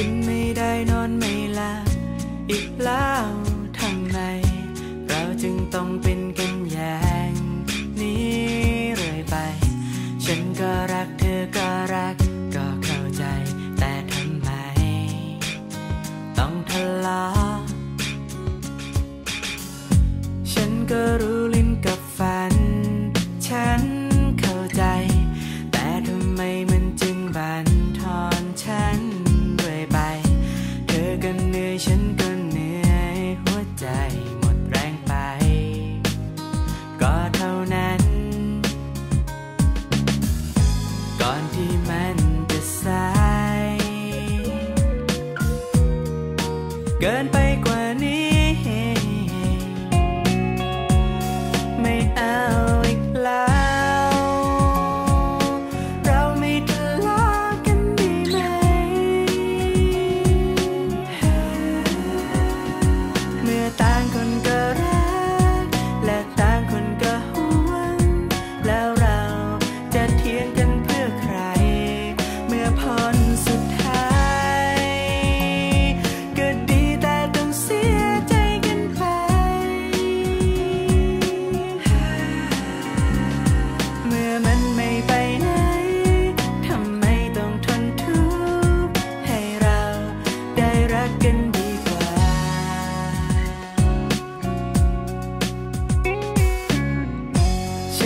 กินไม่ได้นอนไม่หลับอีกแล้วทำไม เราจึงต้อง 越远，越难。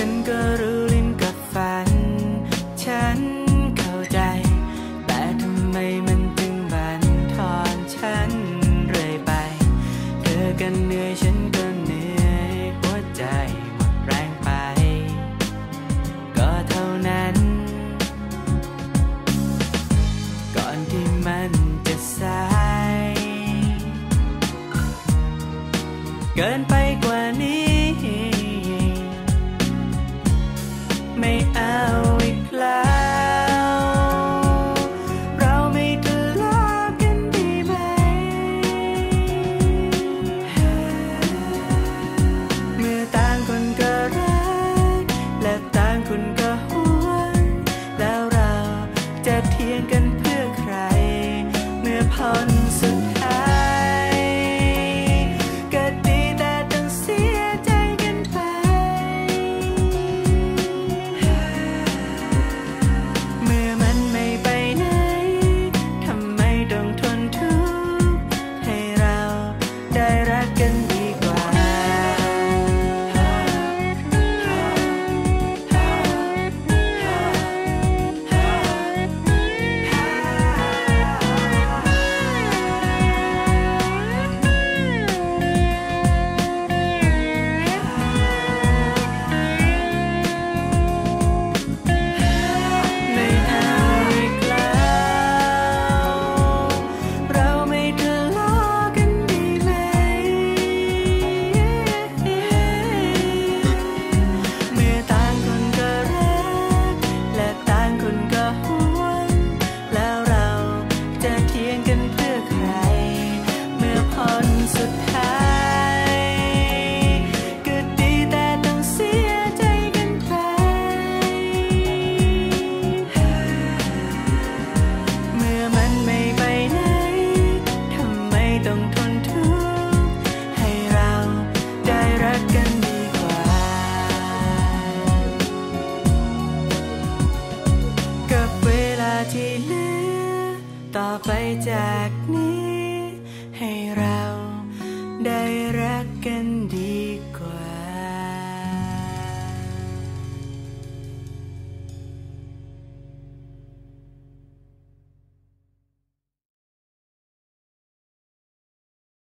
ฉันก็รู้ลิ้นกับฝัน ฉันเข้าใจ แต่ทำไมมันถึงบันทอนฉันเรื่อยไป เธอกันเหนื่อยฉันก็เหนื่อยหัวใจหมดแรงไป ก็เท่านั้น ก่อนที่มันจะสาย เกินไปกว่านี้ thân